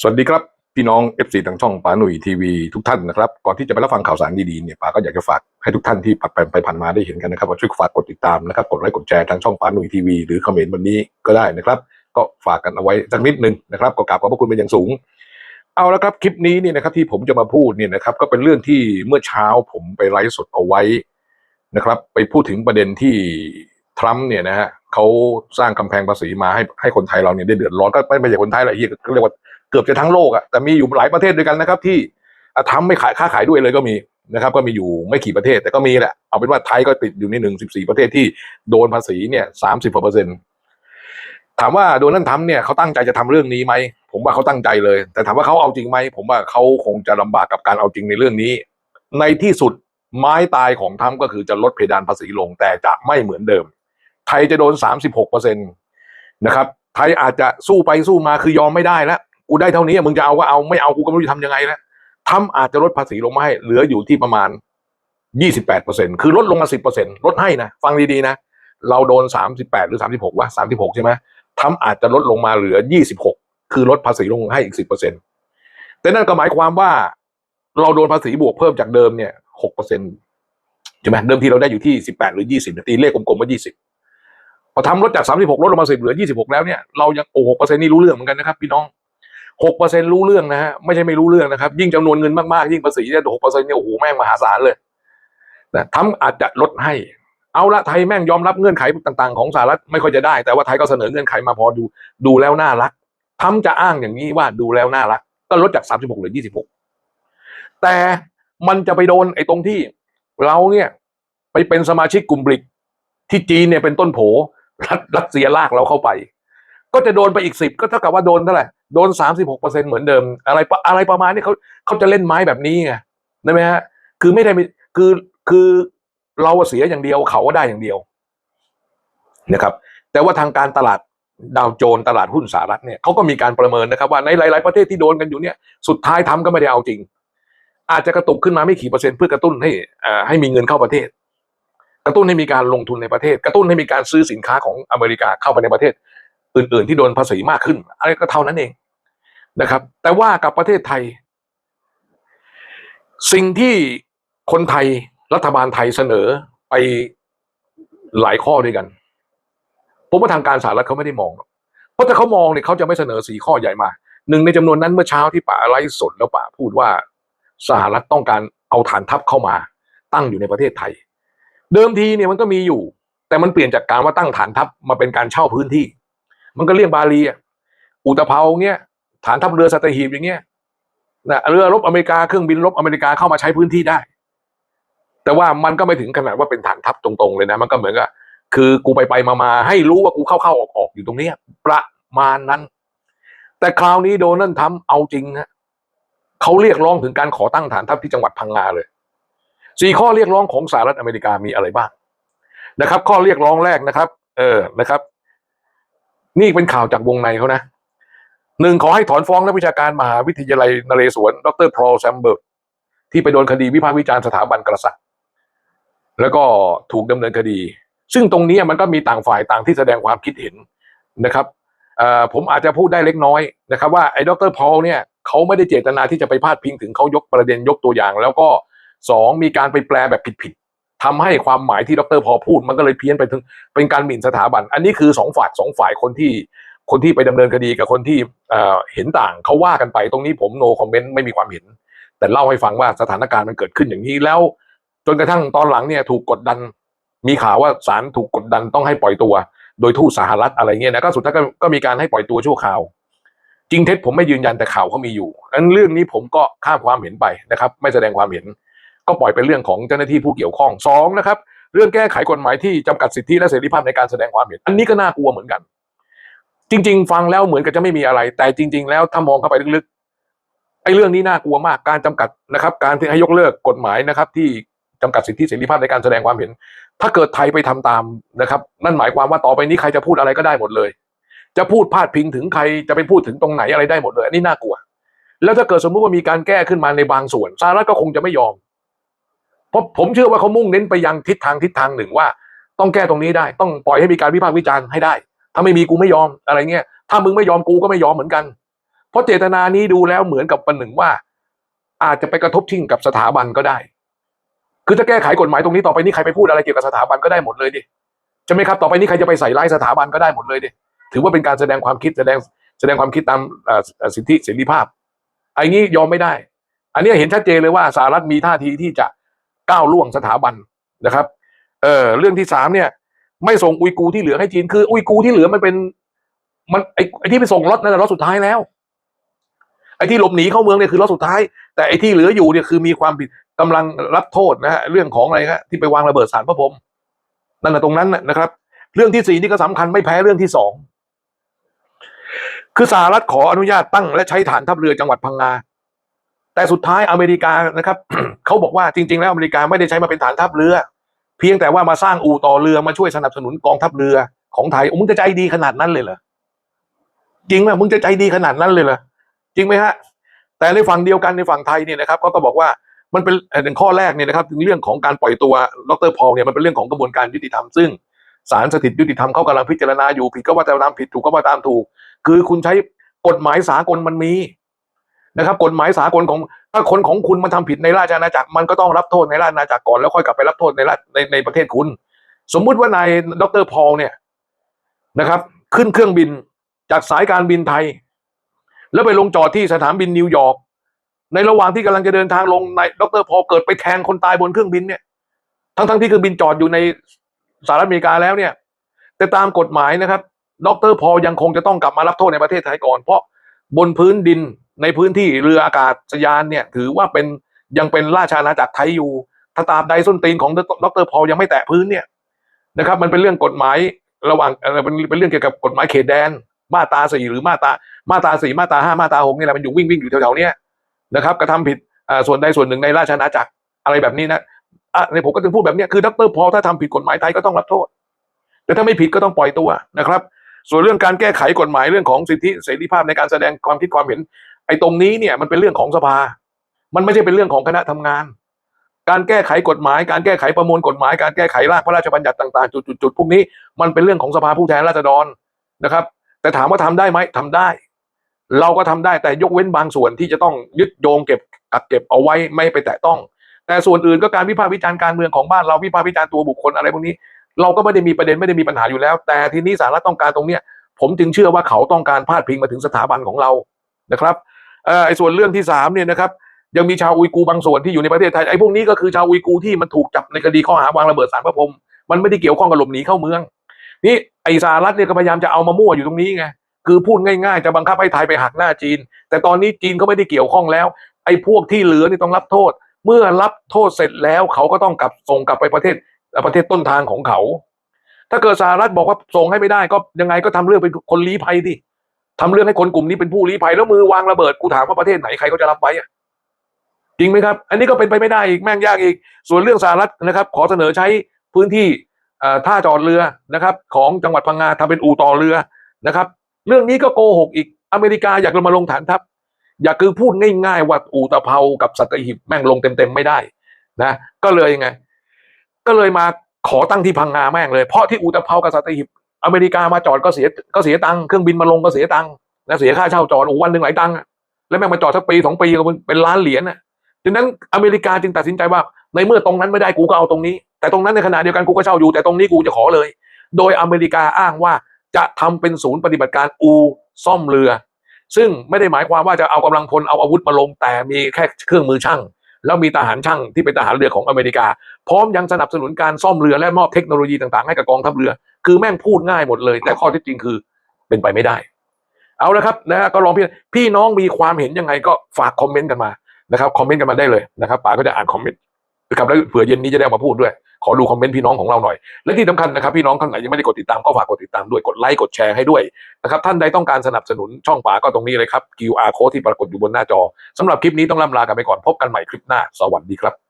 สวัสดีครับ พี่น้อง FC ทางช่องป๋าหนุ่ยทีวีทุกท่านนะครับ ก่อนที่จะไปรับฟังข่าวสารดีๆเนี่ยป๋าก็อยากจะฝากให้ทุกท่านที่ผ่านไปไปผ่านมาได้เห็นกันนะครับว่าช่วยฝากกดติดตามนะครับ กดไลค์กดแชร์ทางช่องป๋าหนุ่ยทีวีหรือคอมเมนต์วันนี้ก็ได้นะครับ ก็ฝากกันเอาไว้สักนิดนึงนะครับก็กราบขอบพระคุณเป็นอย่างสูง เอาละครับคลิปนี้เนี่ยนะครับที่ผมจะมาพูดเนี่ยนะครับก็เป็นเรื่องที่เมื่อเช้าผมไปไลฟ์สดเอาไว้นะครับ ไปพูดถึงประเด็นที่ทรัมป์เนี่ยนะฮะเขาสร้างกำแพงภาษีมาให้ให้คนไทยเราเนี่ยได้เดือดร้อนก็ไม่ใช่คนไทยหละเฮียก็เรียกว่า เกือบจะทั้งโลกอะแต่มีอยู่หลายประเทศด้วยกันนะครับ ที่ทรัมป์ไม่ขายค้าขายด้วยเลยก็มีนะครับ ก็มีอยู่ไม่กี่ประเทศแต่ก็มีแหละเอาเป็นว่าไทยก็ติดอยู่ในหนึ่งสิบสี่ประเทศที่โดนภาษีเนี่ยสามสิบกว่าเปอร์เซ็นต์ถามว่าโดนัลด์ทรัมป์เนี่ยเขาตั้งใจจะทำเรื่องนี้ไหมผมว่าเขาตั้งใจเลย แต่ถามว่าเขาเอาจริงไหมผมว่าเขาคงจะลำบากกับการเอาจริงในเรื่องนี้ ในที่สุดไม้ตายของทรัมป์ก็คือจะลดเพดานภาษีลง แต่จะไม่เหมือนเดิม ไทยจะโดน 36เปอร์เซ็นตนะครับไทยอาจจะสู้ไปสู้มาคือยอมไม่ได้แล้ว กูได้เท่านี้มึงจะเอาก็เอาไม่เอากูก็ไม่รู้จะทำยังไงแล้วทรัมป์อาจจะลดภาษีลงมาให้เหลืออยู่ที่ประมาณ28เปอร์เซ็นคือลดลงมา10เปอร์เซ็นลดให้นะฟังดีๆนะเราโดน38หรือ36วะ36ใช่ไหมทรัมป์อาจจะลดลงมาเหลือ26คือลดภาษีลงให้อีกสิบเปอร์เซ็นแต่นั่นก็หมายความว่า เราโดนภาษีบวกเพิ่มจากเดิมเนี่ย6%ใช่ไหมเดิมทีเราได้อยู่ที่18หรือ20ตีเลขกลมๆว่า20พอทำลดจาก36ลดลงมา10เหลือ26แล้วเนี่ยเรายังโอ้6%นี่รู้เรื่องเหมือนกันนะครับพี่น้อง 6%รู้เรื่องนะฮะไม่ใช่ไม่รู้เรื่องนะครับ ยิ่งจำนวนเงินมากๆ ยิ่งภาษีเนี่ย6%เปอร์เซ็นเนี่ยโอ้โหแม่งมหาศาลเลยนะทำอาจจะลดให้ เอาละไทยแม่งยอมรับเงื่อนไขต่าง ๆ ของสหรัฐไม่ค่อยจะได้ แต่ว่าไทยก็เสนอเงื่อนไขมาพอดูดูแล้วน่ารักทำจะอ้างอย่างนี้ว่าดูแล้วน่ารัก ก็ลดจาก36เหลือ26แต่มันจะไปโดนไอ้ตรงที่เราเนี่ยไปเป็นสมาชิกกลุ่มบริกที่จีนเนี่ยเป็นต้นโผรัสรัสเซียลากเราเข้าไป ก็จะโดนไปอีกสิบก็เท่ากับว่าโดนเท่าไหร่ โดน 36เปอร์เซ็นเหมือนเดิม อะไรอะไรประมาณนี้เขาเขาจะเล่นไม้แบบนี้ไงได้ไหมฮะคือไม่ได้คือคือเราเสียอย่างเดียวเขาก็ได้อย่างเดียวนะครับ แต่ว่าทางการตลาดดาวโจนตลาดหุ้นสหรัฐเนี่ยเขาก็มีการประเมินนะครับว่าในหลาย ๆประเทศที่โดนกันอยู่เนี่ยสุดท้ายทำก็ไม่ได้เอาจริง อาจจะกระตุกขึ้นมาไม่กี่เปอร์เซ็นต์เพื่อกระตุ้นให้อ่าให้มีเงินเข้าประเทศ กระตุ้นให้มีการลงทุนในประเทศ กระตุ้นให้มีการซื้อสินค้าของอเมริกาเข้าไปในประเทศ อื่นๆที่โดนภาษีมากขึ้นอะไรก็เท่านั้นเองนะครับ แต่ว่ากับประเทศไทย สิ่งที่คนไทยรัฐบาลไทยเสนอไปหลายข้อด้วยกันผมว่าทางการสหรัฐเขาไม่ได้มอง เพราะถ้าเขามองเนี่ยเขาจะไม่เสนอสี่ข้อใหญ่มาหนึ่งในจำนวนนั้นเมื่อเช้าที่ป่าไลฟ์สดแล้วป่าพูดว่าสหรัฐต้องการเอาฐานทัพเข้ามา ตั้งอยู่ในประเทศไทย เดิมทีเนี่ยมันก็มีอยู่ แต่มันเปลี่ยนจากการว่าตั้งฐานทัพมาเป็นการเช่าพื้นที่ มันก็เรียกบาลีอะอุตภเปาเงี้ยฐานทัพเรือสัตหีบอย่างเงี้ยนะเรือรบอเมริกาเครื่องบินรบอเมริกาเข้ามาใช้พื้นที่ได้ แต่ว่ามันก็ไม่ถึงขนาดว่าเป็นฐานทัพตรงๆเลยนะ มันก็เหมือนกับคือกูไปไปมามาๆให้รู้ว่ากูเข้าเข้าออกๆอยู่ตรงเนี้ยประมาณนั้น แต่คราวนี้โดนัลด์ทรัมป์เอาจริงนะเขาเรียกร้องถึงการขอตั้งฐานทัพที่จังหวัดพังงาเลยสี่ข้อเรียกร้องของสหรัฐอเมริกามีอะไรบ้างนะครับ ข้อเรียกร้องแรกนะครับ เออนะครับ นี่เป็นข่าวจากวงในเขานะหนึ่งขอให้ถอนฟ้องนักวิชาการมหาวิทยาลัยนเรศวร ดรพอลแซมเบิร์กที่ไปโดนคดีวิพากษ์วิจารณ์สถาบันกษัตริย์ แล้วก็ถูกดำเนินคดี ซึ่งตรงนี้มันก็มีต่างฝ่ายต่างที่แสดงความคิดเห็นนะครับผมอาจจะพูดได้เล็กน้อยนะครับ ว่าไอ้ดรพอลเนี่ยเขาไม่ได้เจตนาที่จะไปพาดพิงถึงเขายกประเด็นยกตัวอย่าง แล้วก็สองมีการไปแปลแบบผิดๆ ทำให้ความหมายที่ดรพอพูดมันก็เลยเพี้ยนไปถึงเป็นการหมิ่นสถาบัน อันนี้คือสองฝ่ายสองฝ่ายคนที่คนที่ไปดำเนินคดีกับคนที่เเห็นต่างเขาว่ากันไปตรงนี้ผมโนคอมเมนต์ไม่มีความเห็น แต่เล่าให้ฟังว่าสถานการณ์มันเกิดขึ้นอย่างนี้แล้ว จนกระทั่งตอนหลังเนี่ยถูกกดดัน มีข่าวว่าศาลถูกกดดันต้องให้ปล่อยตัว โดยทูตสหรัฐอะไรเงี้ยนะก็สุดท้ายก็ก็มีการให้ปล่อยตัวชั่วคราว จริงเท็จผมไม่ยืนยันแต่ข่าวเขามีอยู่อันเรื่องนี้ผมก็ข้ามความเห็นไปนะครับ ไม่แสดงความเห็น ก็ปล่อยเป็นเรื่องของเจ้าหน้าที่ผู้เกี่ยวข้องสองนะครับเรื่องแก้ไขกฎหมายที่จำกัดสิทธิและเสรีภาพในการแสดงความเห็น อันนี้ก็น่ากลัวเหมือนกัน จริง ๆ ฟังแล้วเหมือนกับจะไม่มีอะไร แต่จริง ๆ แล้วถ้ามองเข้าไปลึกๆไอ้เรื่องนี้น่ากลัวมากการจำกัดนะครับ การที่ให้ยกเลิกกฎหมายนะครับ ที่จำกัดสิทธิเสรีภาพในการแสดงความเห็น ถ้าเกิดไทยไปทำตามนะครับ นั่นหมายความว่าต่อไปนี้ใครจะพูดอะไรก็ได้หมดเลย จะพูดพาดพิงถึงใครจะไปพูดถึงตรงไหนอะไรได้หมดเลย อันนี้น่ากลัว แล้วถ้าเกิดสมมุติว่ามีการแก้ขึ้นมาในบางส่วนสหรัฐก็คงจะไม่ยอม ราะผมเชื่อว่าเขามุ่งเน้นไปยังทิศทางทิศทางหนึ่งว่า ต้องแก้ตรงนี้ได้ ต้องปล่อยให้มีการวิพากษ์วิจารณ์ให้ได้ ถ้าไม่มีกูไม่ยอมอะไรเงี้ยถ้ามึงไม่ยอมกูก็ไม่ยอมเหมือนกัน เพราะเจตนานี้ดูแล้วเหมือนกับประหนึ่งว่า อาจจะไปกระทบทิ้งกับสถาบันก็ได้ คือถ้าแก้ไขกฎหมายตรงนี้ต่อไปนี้ใครไปพูดอะไรเกี่ยวกับสถาบันก็ได้หมดเลยดิใช่ไหมครับต่อไปนี้ใครจะไปใส่ร้ายสถาบันก็ได้หมดเลยดิถือว่าเป็นการแสดงความคิดแสดงแสดงความคิดตามสิทธิเสรีภาพไอ้นี้ยอมไม่ได้ อันนี้เห็นชัดเจนเลยว่าสหรัฐมีท่าทีที่จะ ก้าวล่วงสถาบันนะครับ เออเรื่องที่สามเนี่ย ไม่ส่งอุยกูที่เหลือให้จีนคือ อุยกูที่เหลือมันเป็น มันไอ้ไอที่ไปส่งรถนั่นแหละรถสุดท้ายแล้ว ไอ้ที่หลบหนีเข้าเมืองเนี่ยคือรถสุดท้าย แต่ไอ้ที่เหลืออยู่เนี่ยคือมีความผิดกำลังรับโทษนะฮะเรื่องของอะไรครับที่ไปวางระเบิดสารพระพรมนั่นแหละตรงนั้นนะนะครับ เรื่องที่สี่นี่ก็สำคัญไม่แพ้เรื่องที่สองคือสหรัฐขออนุญาตตั้งและใช้ฐานทัพเรือจังหวัดพังงา แต่สุดท้ายอเมริกานะครับเขาบอกว่าจริง ๆ แล้วอเมริกาไม่ได้ใช้มาเป็นฐานทัพเรือ เพียงแต่ว่ามาสร้างอู่ต่อเรือมาช่วยสนับสนุนกองทัพเรือของไทยมึงจะใจดีขนาดนั้นเลยเหรอจริงไหมมึงจะใจดีขนาดนั้นเลยเหรอจริงไหมฮะ แต่ในฝั่งเดียวกันในฝั่งไทยเนี่ยนะครับเขาก็บอกว่ามันเป็นเอ่อในข้อแรกเนี่ยนะครับ ถึงเรื่องของการปล่อยตัวดรพอลเนี่ยมันเป็นเรื่องของกระบวนการยุติธรรมซึ่งศาลสถิตยุติธรรมเขากำลังพิจารณาอยู่ผิดก็ว่าตามผิดถูกก็ว่าตามถูก คือคุณใช้กฎหมายสากลมันมี นะครับกฎหมายสากลของถ้าคนของคุณมันทำผิดในราชอาณาจักรมันก็ต้องรับโทษในราชอาณาจักรก่อนแล้วค่อยกลับไปรับโทษในราชในในประเทศคุณ สมมุติว่านายดรพอลเนี่ยนะครับ ขึ้นเครื่องบินจากสายการบินไทย แล้วไปลงจอดที่สนามบินนิวยอร์กในระหว่างที่กำลังจะเดินทางลงนายดรพอลเกิดไปแทงคนตายบนเครื่องบินเนี่ย ทั้งทั้งๆที่เครื่องบินจอดอยู่ในสหรัฐอเมริกาแล้วเนี่ย แต่ตามกฎหมายนะครับ ดรพอลยังคงจะต้องกลับมารับโทษในประเทศไทยก่อนเพราะบนพื้นดิน ในพื้นที่เรืออากาศยานเนี่ย ถือว่าเป็นยังเป็นราชาณาจักรไทยอยู่ ถ้าตาบใดส้นตีนของดรพอลยังไม่แตะพื้นเนี่ยนะครับ มันเป็นเรื่องกฎหมายระหว่างเป็นเป็นเรื่องเกี่ยวกับกฎหมายเขตแดน มาตราสี่หรือมาตรามาตราสี่มาตราห้ามาตราหกนี่แหละมันอยู่วิ่งวิ่งอยู่แถวๆเนี้ยนะครับกระทำผิดส่วนใดส่วนหนึ่งในราชอาณาจักรอะไรแบบนี้นะอะในผมก็ถึงพูดแบบนี้คือดรพอถ้าทำผิดกฎหมายไทยก็ต้องรับโทษ แต่ถ้าไม่ผิดก็ต้องปล่อยตัวนะครับ ส่วนเรื่องการแก้ไขกฎหมายเรื่องของสิทธิเสรีภาพในการแสดงความคิดความเห็น ไอ้ตรงนี้เนี่ยมันเป็นเรื่องของสภา มันไม่ใช่เป็นเรื่องของคณะทำงาน การแก้ไขกฎหมาย การแก้ไขประมวลกฎหมาย การแก้ไขร่างพระราชบัญญัติต่างๆ จุดๆพวกนี้มันเป็นเรื่องของสภาผู้แทนราษฎรนะครับ แต่ถามว่าทำได้ไหมทำได้ เราก็ทำได้แต่ยกเว้นบางส่วนที่จะต้องยึดโยงเก็บกักเก็บเอาไว้ไม่ไปแตะต้อง แต่ส่วนอื่นก็การวิพากษ์วิจารณ์การเมืองของบ้านเราวิพากษ์วิจารณ์ตัวบุคคลอะไรพวกนี้ เราก็ไม่ได้มีประเด็นไม่ได้มีปัญหาอยู่แล้ว แต่ทีนี้สาระต้องการตรงเนี้ยผมจึงเชื่อว่าเขาต้องการพาดพิงมาถึงสถาบันของเรานะครับ ไอ้ส่วนเรื่องที่สามเนี่ยนะครับยังมีชาวอุยกูร์บางส่วนที่อยู่ในประเทศไทยไอ้พวกนี้ก็คือชาวอุยกูร์ที่มันถูกจับในคดีข้อหาวางระเบิดสารพระพรมมันไม่ได้เกี่ยวข้องกับหลบหนีเข้าเมือง นี่ไอ้สหรัฐเนี่ยก็พยายามจะเอามามั่วอยู่ตรงนี้ไงคือพูดง่ายๆ จะบังคับให้ไทยไปหักหน้าจีน แต่ตอนนี้จีนก็ไม่ได้เกี่ยวข้องแล้ว ไอ้พวกที่เหลือนี่ต้องรับโทษ เมื่อรับโทษเสร็จแล้วเขาก็ต้องกลับส่งกลับไปประเทศประเทศต้นทางของเขา ถ้าเกิดสหรัฐบอกว่าส่งให้ไม่ได้ก็ยังไงก็ทำเรื่องเป็นคนลี้ภัยดิ ทำเรื่องให้คนกลุ่มนี้เป็นผู้ลี้ภัยแล้วมือวางระเบิดกูถามว่าประเทศไหนใครเขาจะรับไว้อะจริงไหมครับ อันนี้ก็เป็นไปไม่ได้อีกแม่งยากอีก ส่วนเรื่องสหรัฐนะครับ ขอเสนอใช้พื้นที่ท่าจอดเรือนะครับ ของจังหวัดพังงาทำเป็นอู่ต่อเรือนะครับ เรื่องนี้ก็โกหกอีกอเมริกาอยากลงมาลงฐานทัพอยากคือพูดง่าย ๆ ว่าอู่ตะเภากับสัตหีบแม่งลงเต็มๆไม่ได้นะก็เลยยังไง ก็เลยมาขอตั้งที่พังงาแม่งเลย เพราะที่อู่ตะเภากับสัตหีบ อเมริกามาจอดก็เสียก็เสียตังค์เครื่องบินมาลงก็เสียตังค์นะเสียค่าเช่าจอดโอ้วันหนึ่งหลายตังค์แล้วแม่งมาจอดสักปีสองปีก็เป็นล้านเหรียญน่ะดังนั้นอเมริกาจึงตัดสินใจว่า ในเมื่อตรงนั้นไม่ได้กูก็เอาตรงนี้ แต่ตรงนั้นในขณะเดียวกันกูก็เช่าอยู่ แต่ตรงนี้กูจะขอเลย โดยอเมริกาอ้างว่าจะทำเป็นศูนย์ปฏิบัติการอูซ่อมเรือ ซึ่งไม่ได้หมายความว่าจะเอากำลังพลเอาอาวุธมาลงแต่มีแค่เครื่องมือช่าง แล้วมีทหารช่างที่เป็นทหารเรือของอเมริกา พร้อมยังสนับสนุนการซ่อมเรือและมอบเทคโนโลยีต่างๆให้กับกองทัพเรือ คือแม่งพูดง่ายหมดเลย แต่ข้อเที่จริงคือเป็นไปไม่ได้ เอาละครับนะก็ลองพี่พี่น้องมีความเห็นยังไงก็ฝากคอมเมนต์กันมานะครับคอมเมนต์กันมาได้เลยนะครับป๋าก็จะอ่านคอมเมนต์นะครับแล้วเผื่อเย็นนี้จะได้มาพูดด้วย ขอดูคอมเมนต์พี่น้องของเราหน่อย และที่สำคัญนะครับพี่น้องท่านไหนยังไม่ได้กดติดตามก็ฝากกดติดตามด้วยกดไลค์กดแชร์ให้ด้วยนะครับท่านใดต้องการสนับสนุนช่องป๋าก็ตรงนี้เลยครับ QR code ที่ปรากฏอยู่บนหน้าจอสำหรับคลิปนี้ต้องล่ำลากันไปก่อนพบกันใหม่คลิปหน้า สวัสดีครับ